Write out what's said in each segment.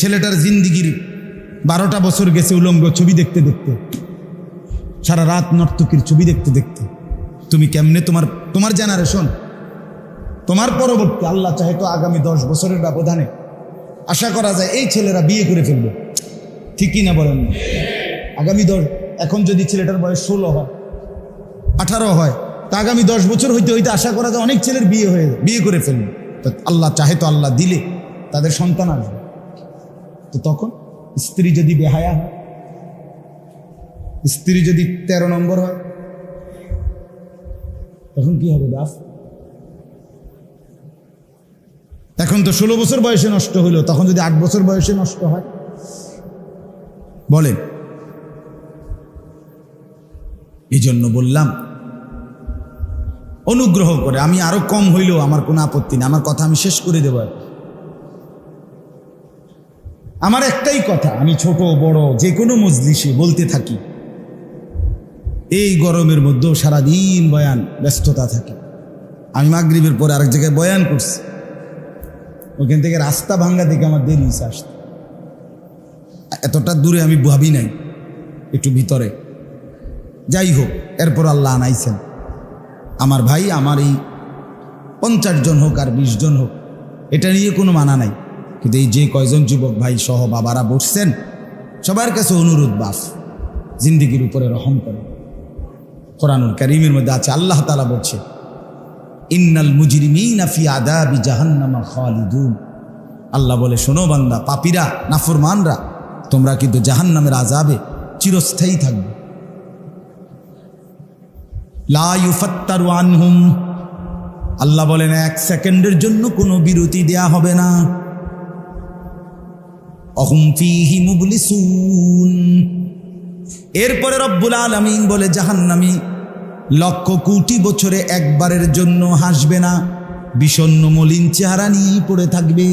ছেলেটার জিন্দিগির বারোটা বছর গেছে উলঙ্গ ছবি দেখতে দেখতে। সারা রাত নর্তকীর ছবি দেখতে দেখতে। তুমি কেমনে তোমার তোমার জেনারেশন তোমার পরবর্তী আল্লাহ চাহে তো আগামী দশ বছরের ব্যবধানে আশা করা যায় এই ছেলেরা বিয়ে করে ফেলবে। ঠিকই না বলেন? আগামী দশ, এখন যদি ছেলেটার বয়স ষোলো হয়, আঠারো হয়, তা আগামী দশ বছর হইতে হইতে আশা করা যায় অনেক ছেলের বিয়ে হয়ে, বিয়ে করে ফেলবে। তো আল্লাহ চাহে তো আল্লাহ দিলে তাদের সন্তান আসবে। তো তখন স্ত্রী যদি বেহায়া হয়, স্ত্রী যদি তেরো নম্বর হয়, তখন কি হবে দাস এখন তো ষোলো বছর বয়সে নষ্ট হলো, তখন যদি আট বছর বয়সে নষ্ট হয়, বলেন এই জন্য বললাম, অনুগ্রহ করে, আমি আরও কম হইলেও আমার কোনো আপত্তি নেই, আমার কথা আমি শেষ করে দেব। আমার একটাই কথা, আমি ছোট, বড় যে কোনো মজলিসে বলতে থাকি। এই গরমের মধ্যেও সারাদিন বয়ান, ব্যস্ততা থাকে। আমি মাগরিবের পরে আরেক জায়গায় বয়ান করছি। ওখান থেকে রাস্তা ভাঙ্গা দেখে আমার দেরি আসতে। এতটা দূরে আমি ভাবি নাই, একটু ভিতরে। যাই হোক, এরপর আল্লাহ আনাইছেন। আমার ভাই, আমার এই পঞ্চাশ জন হোক আর বিশ জন হোক, এটা নিয়ে কোনো মানা নাই। কিন্তু এই যে কয়জন যুবক ভাই সহ বাবারা বসছেন, সবার কাছে অনুরোধ বাস জিন্দিগির উপরে রহম করে। কোরআনুল করিমের মধ্যে আছে, আল্লাহ তালা বলছে, ইন্নাল মুজরিমিনা ফি আদাবি জাহান্নামা খালিদুন। আল্লাহ বলে, শোনো বান্দা, পাপিরা, নাফরমানরা, তোমরা কিন্তু জাহান্নামের আজাবে চিরস্থায়ী থাকবে। লা ইউফাত্তারু আনহুম। আল্লাহ বলেন, এক সেকেন্ডের জন্য কোনো বিরতি দেয়া হবে না। অহুম ফিহি মুবলিসুন এরপরে রব্বুল আলমিন বলে জাহান্নামি লক্ষ কোটি বছরে একবারের জন্য হাসবে না বিষণ্ণ মলিন চেহারা নিয়ে পড়ে থাকবে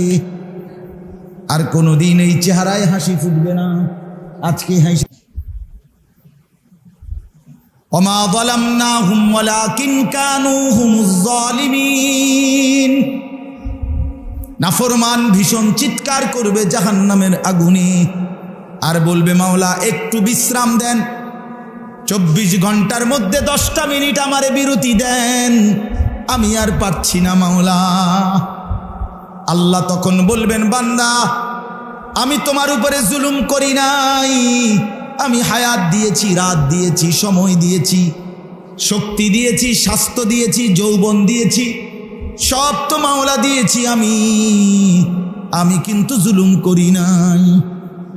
আর কোনোদিন এই চেহারায় হাসি ফুটবে না আজকে হাসি وما ظلمناهم ولكن كانوا هم الظالمين নাফরমান ভীষণ চিৎকার করবে জাহান্নামের আগুনে। আর বলবে, মাওলা, একটু বিশ্রাম দেন। চব্বিশ ঘণ্টার মধ্যে দশটা মিনিট আমারে বিরতি দেন। আমি আর পারছি না, মাওলা। আল্লাহ তখন বলবেন, বান্দা, আমি তোমার উপরে জুলুম করি নাই। আমি হায়াত দিয়েছি, রাত দিয়েছি, সময় দিয়েছি, শক্তি দিয়েছি, স্বাস্থ্য দিয়েছি, যৌবন দিয়েছি। সব তো মাওলা দিয়েছি আমি আমি কিন্তু জুলুম করি নাই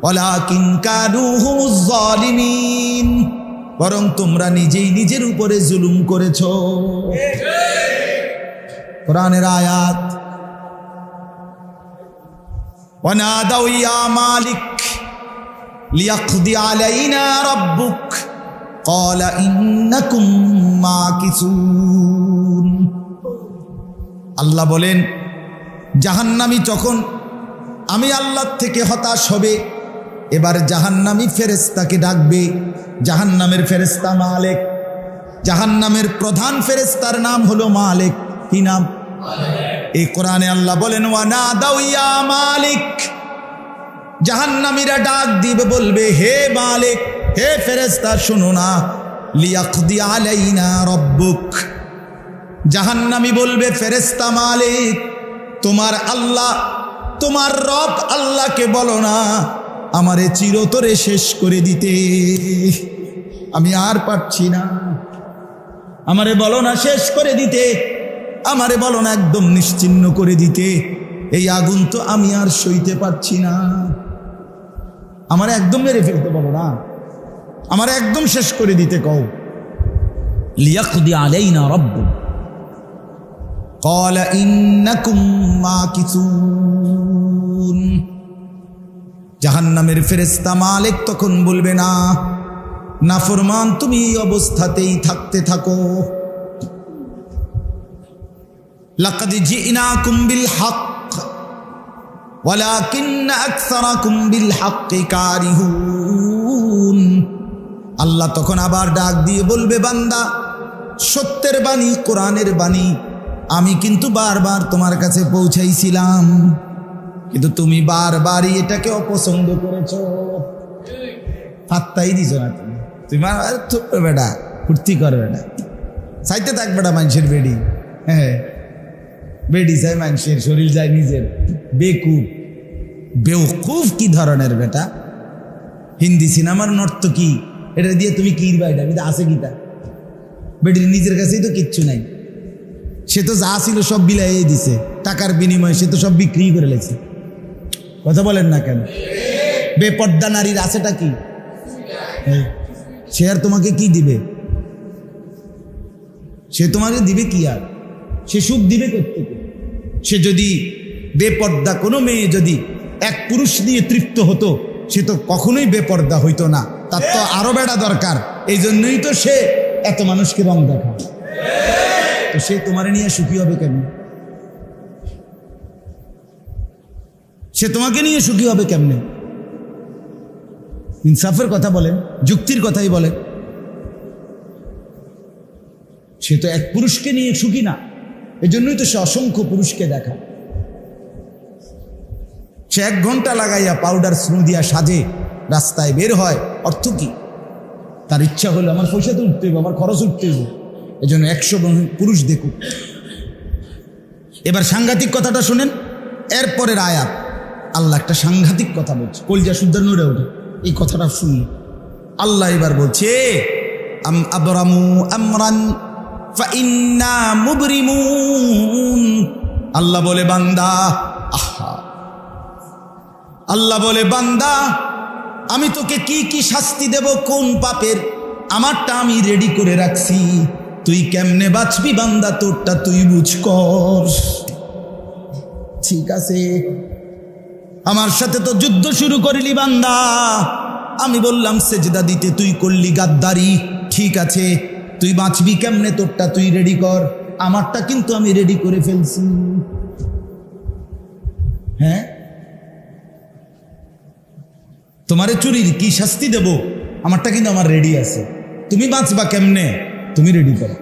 ওলাকিন কানুহুমুজ জালিমিন বরং তোমরা নিজেই নিজের উপরে জুলুম করেছ কোরআনের আয়াত ونادوا يا مالك ليقضي علينا ربك قال إنكم ماكثون আল্লাহ বলেন জাহান্নামি যখন আমি আল্লাহর থেকে হতাশ হবে এবার জাহান্নামি ফেরেস্তাকে ডাকবে জাহান্নামের ফেরেস্তা মালেক। জাহান্নামের প্রধান ফেরেস্তার নাম হলো মালেক। কি নাম? এই কোরআনে আল্লাহ বলেন ওয়ানা দাউয়া মালিক। জাহান্নামীরা ডাক দিবে বলবে হে মালিক হে ফেরেস্তা শুনো না। লিয়াকদি আলাইনা রব্বুক। জাহান্নামী বলবে ফেরেস্তা মালিক, তোমার আল্লাহ, তোমার রব আল্লাহকে বলো না, আমারে চিরতরে শেষ করে দিতে। আমি আর পারছি না। আমারে বলো না শেষ করে দিতে, আমারে বলো না একদম নিশ্চিন্ন করে দিতে। এই আগুন তো আমি আর সইতে পারছি না। আমার একদম মেরে ফেলতে বলো না। আমার একদম শেষ করে দিতে কও। লিয়াকুদি আলাইনা রব্ব قال إنكم মাকিসুন জাহান্নামের ফেরেস্তা মালিক তখন বলবে না নাফরমান তুমি এই অবস্থাতেই থাকতে থাকো لقد جئناكم بالحق ولكن أكثركم بالحق كارهون আল্লাহ তখন আবার ডাক দিয়ে বলবে বান্দা সত্যের বাণী কোরআনের বাণী আমি কিন্তু বারবার তোমার কাছে পৌঁছাইছিলাম। কিন্তু তুমি বারবারই এটাকে অপছন্দ করেছ। পাত্তাই দিছ না তুমি। তুমি বেটা, ফুর্তি কর বেটা। চাইতে থাক বেটা মানুষের বেডি। হ্যাঁ। বেডি চাই মানুষের, শরীর যায় নিজের। বেকুব। বেউকুফ কি ধরনের বেটা? হিন্দি সিনেমার নর্তকী এটা দিয়ে তুমি কি বা এটা? আছে কিতা বেটির নিজের কাছেই তো কিচ্ছু নাই। সে তো যা ছিল সব বিলাইয়ে দিছে। টাকার বিনিময়ে সে তো সব বিক্রি করে লেছে কথা বলেন না কেন? বেপর্দা নারীর আছেটা কি? এই, সে আর তোমাকে কি দিবে? সে তোমাকে দিবে কি আর? সে সুখ দিবে করতে সে যদি বেপর্দা কোনো মেয়ে যদি এক পুরুষ নিয়ে তৃপ্ত হতো সে তো কখনোই বেপর্দা হইতো না। তার তো আরও বেড়া দরকার। এই জন্যই তো সে এত মানুষকে রং দেখা তো সে তোমার নিয়ে সুখী হবে কেন? সে তোমাকে নিয়ে সুখী হবে কেমনে? ইনসাফের কথা বলেন, যুক্তির কথাই বলেন। সে তো এক পুরুষকে নিয়ে সুখী না, এজন্যই তো সে অসংখ্য পুরুষকে দেখা। সে এক ঘণ্টা লাগাইয়া পাউডার স্নু দিয়া সাজে, রাস্তায় বের হয়, অর্থ কি? তার ইচ্ছা হলো আমার পয়সা তো উঠতে হবে আমার খরচ উঠতে হবে এই জন্য একশো পুরুষ দেখুক। এবার সাংঘাতিক কথাটা শুনেন, এরপরের আয়াত। আল্লাহ একটা সাংঘাতিক কথা বলছে। কলজা শুদ্ধ নড়ে ওঠে। এই কথাটা শুনলে আল্লাহ এবার বলছে আল্লাহ বলে, বান্দা, আহা। আল্লাহ বলে, বান্দা, আমি তোকে কি কি শাস্তি দেব? কোন পাপের? আমারটা আমি রেডি করে রাখছি। তুই কেমনে বাঁচবি বান্দা? তোরটা তুই বুঝ কর। ঠিক আছে। আমার সাথে তো যুদ্ধ শুরু করিলি বান্দা। আমি বললাম, সেজদা দিতে তুই করলি গাদ্দারি। ঠিক আছে। তুই বাঁচবি কেমনে? তোরটা তুই রেডি কর। আমারটা কিন্তু আমি রেডি করে ফেলছি। হ্যাঁ? তোমারে চুরির কি শাস্তি দেব? আমারটা কিন্তু আমার রেডি আছে। তুমি বাঁচবা কেমনে? তুমি রেডি করো।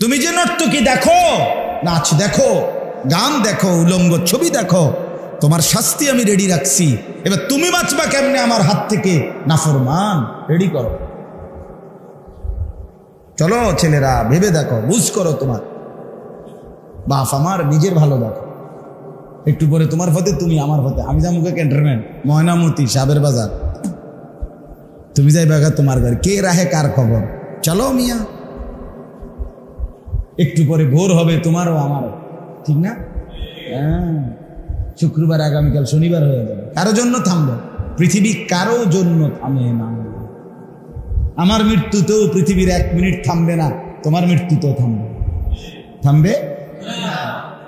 তুমি যে নর্তকী দেখো, নাচ দেখো, গান দেখো, উলঙ্গ ছবি দেখো, তোমার শাস্তি আমি রেডি রাখছি। এবার তুমি বাঁচবা কেমনে আমার হাত থেকে? নাফরমান রেডি করো। চলো ছেলেরা, ভেবে দেখো, বুঝ করো তোমার। বাপ আমার, নিজের ভালো দেখো। একটু পরে তোমার পথে, তুমি আমার পথে। আমি যাব ক্যান্টনমেন্ট, ময়নামতি, সাবের বাজার। তুমি যাই বাগা তোমার ঘর। কে রাহে কার খবর? চলো মিয়া। একটু পরে ভোর হবে তোমারও আমারও। ঠিক না? হ্যাঁ। শুক্রবার, আগামীকাল শনিবার হয়ে যাবে। কারও জন্য থামবে। পৃথিবী কারও জন্য থামে না। আমার মৃত্যুতেও পৃথিবীর এক মিনিট থামবে না। তোমার মৃত্যুতেও থামবে। থামবে?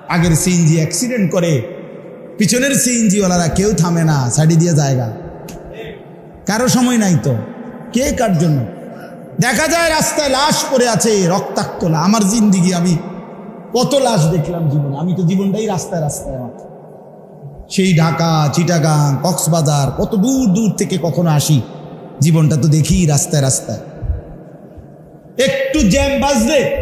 আগের সিএনজি অ্যাক্সিডেন্ট করে, পিছনের সিএনজিওয়ালারা কেউ থামে না। সাইডে দিয়ে জায়গা কারও সময় নাই তো। কে কার জন্য? দেখা যায় রাস্তায় লাশ পড়ে আছে রক্তাক্ত আমার জিন্দিগি, আমি কত লাশ দেখলাম জীবনে। আমি তো জীবনটাই রাস্তায় রাস্তায় আমার। সেই ঢাকা, চিটাগাং, কক্সবাজার, কত দূর দূর থেকে কখনো আসি। জীবনটা তো দেখি রাস্তায় রাস্তায়। একটু জ্যাম বাজলে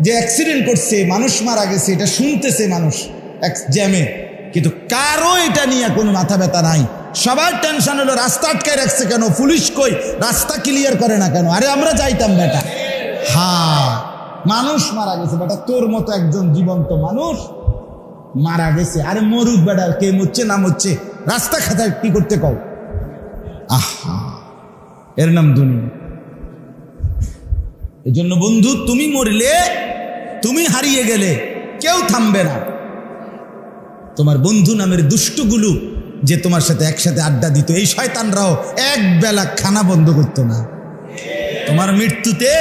যে অ্যাক্সিডেন্ট করছে, মানুষ মারা গেছে, এটা শুনতেছে মানুষ এক জ্যামে। কিন্তু কারও এটা নিয়ে কোনো মাথা ব্যথা নাই। সবার টেনশন হলো, রাস্তা আটকায় রাখছে কেন? পুলিশ কই? রাস্তা ক্লিয়ার করে না কেন? আরে আমরা যাইতাম, বেটা। হ্যাঁ মানুষ মারা গেছে, বেটা। তোর মতো একজন জীবন্ত মানুষ মারা গেছে। আরে মরুক, বেটা, কে মরছে না মরছে? রাস্তা খাতায় কি করতে কও? আহা, এর নাম দুনিয়া এই জন্য বন্ধু, তুমি মরলে, তুমি হারিয়ে গেলে কেউ থামবে না। তোমার বন্ধু নামের দুষ্টগুলো যে তোমার সাথে একসাথে আড্ডা দিত, এই শয়তানরাও এক বেলা খানা বন্ধ করতো না। তোমার মৃত্যুতে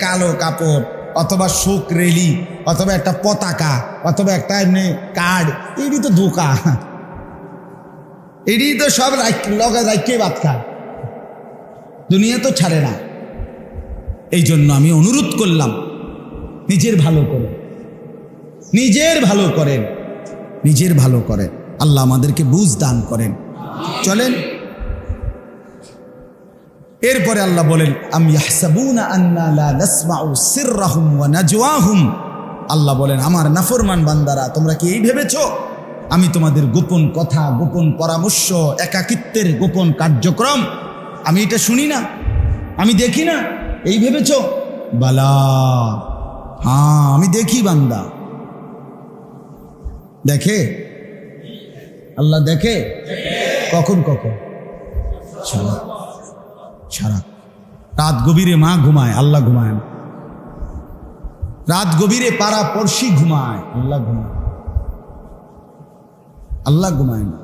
কালো কাপড়, অথবা শোক রেলি, অথবা একটা পতাকা, অথবা একটা এমনি কার্ড এটি তো ধোকা। এটি তো সব লগা রাখকে বাদ খায় দুনিয়া তো ছাড়ে না। এই জন্য আমি অনুরোধ করলাম, নিজের ভালো করে। নিজের ভালো করেন, নিজের ভালো করেন। আল্লাহ আমাদেরকে বুঝ দান করেন। চলেন। এরপরে আল্লাহ বলেন আল্লাহ বলেন, আমার নাফরমান বান্দারা, তোমরা কি এই ভেবেছ? আমি তোমাদের গোপন কথা, গোপন পরামর্শ, একাকিত্বের গোপন কার্যক্রম, আমি এটা শুনি না, আমি দেখি না, এই ভেবেছ? বালা হ্যাঁ আমি দেখি বান্দা। দেখে? আল্লাহ দেখে? কখন কখন? সারা রাত গভীরে মা ঘুমায়, আল্লাহ ঘুমায় না। রাত গভীরে পাড়া পড়শি ঘুমায়, আল্লাহ ঘুমায় আল্লাহ ঘুমায় না।